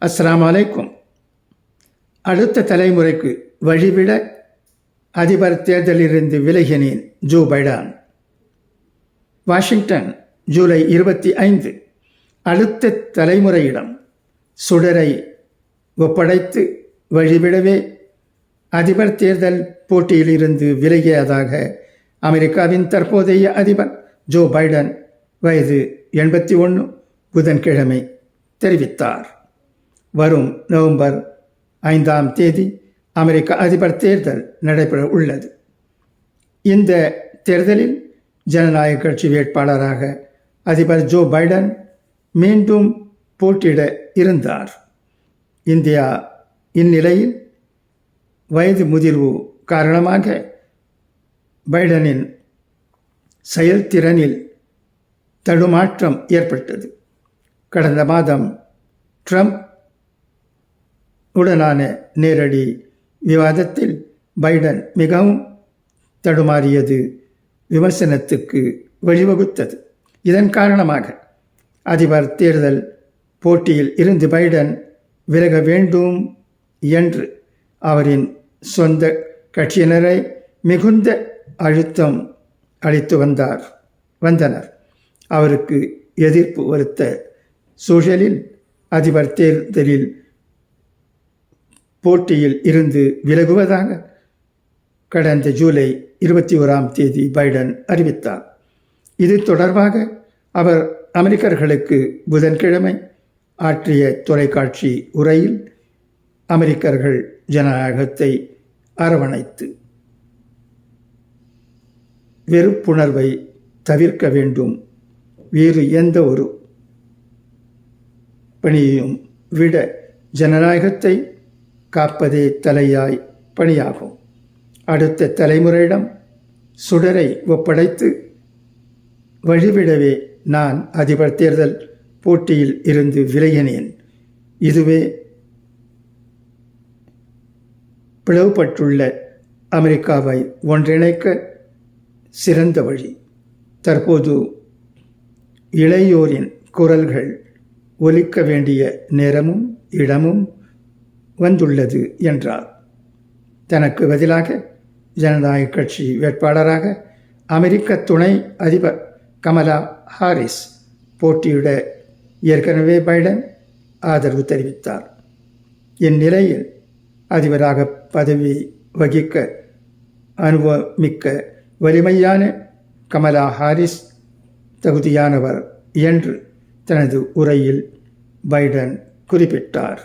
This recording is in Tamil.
அஸ்லாம் அலைக்கும். அடுத்த தலைமுறைக்கு வழிவிட அதிபர் தேர்தலிலிருந்து விலகினேன் ஜோ பைடன். வாஷிங்டன் ஜூலை இருபத்தி ஐந்து. அடுத்த தலைமுறையிடம் சுடரை ஒப்படைத்து வழிவிடவே அதிபர் தேர்தல் போட்டியிலிருந்து விலகியதாக அமெரிக்காவின் தற்போதைய அதிபர் ஜோ பைடன் வயது எண்பத்தி ஒன்று புதன்கிழமை தெரிவித்தார். வரும் நவம்பர் ஐந்தாம் தேதி அமெரிக்க அதிபர் தேர்தல் நடைபெற உள்ளது. இந்த தேர்தலில் ஜனநாயக கட்சி வேட்பாளராக அதிபர் ஜோ பைடன் மீண்டும் போட்டியிட இருந்தார். இந்தியா இந்நிலையில் வயது முதிர்வு காரணமாக பைடனின் செயல்திறனில் தடுமாற்றம் ஏற்பட்டது. கடந்த மாதம் ட்ரம்ப் உடனான நேரடி விவாதத்தில் பைடன் மிகவும் தடுமாறியது. விமர்சனத்துக்கு வழிவகுத்தது. இதன் காரணமாக அதிபர் தேர்தல் போட்டியில் இருந்து பைடன் விலக வேண்டும் என்று அவரின் சொந்த கட்சியினரை மிகுந்த அழுத்தம் அளித்து வந்தார் வந்தனர். அவருக்கு எதிர்ப்பு வருத்த சூழலில் அதிபர் தேர்தலில் போட்டியில் இருந்து விலகுவதாக கடந்த ஜூலை இருபத்தி ஓராம் தேதி பைடன் அறிவித்தார். இது தொடர்பாக அவர் அமெரிக்கர்களுக்கு புதன்கிழமை ஆற்றிய தொலைக்காட்சி உரையில் அமெரிக்கர்கள் ஜனநாயகத்தை அரவணைத்து வெறுப்புணர்வை தவிர்க்க வேண்டும். வேறு எந்த ஒரு பணியையும் விட ஜனநாயகத்தை காப்பதே தலையாய் பணியாகும். அடுத்த தலைமுறையிடம் சுடரை ஒப்படைத்து வழிவிடவே நான் அதிபர் தேர்தல் போட்டியில் இருந்து விலகினேன். இதுவே பிளவுபட்டுள்ள அமெரிக்காவை ஒன்றிணைக்க சிறந்த வழி. தற்போது இளையோரின் குரல்கள் ஒலிக்க வேண்டிய நேரமும் இடமும் வந்துள்ளது என்றார். தனக்கு பதிலாக ஜனநாயக கட்சி வேட்பாளராக அமெரிக்க துணை அதிபர் கமலா ஹாரிஸ் போட்டியிட ஏற்கனவே பைடன் ஆதரவு தெரிவித்தார். இந்நிலையில் அதிபராக பதவி வகிக்க அனுபவமிக்க வலிமையான கமலா ஹாரிஸ் தகுதியானவர் என்று தனது உரையில் பைடன் குறிப்பிட்டார்.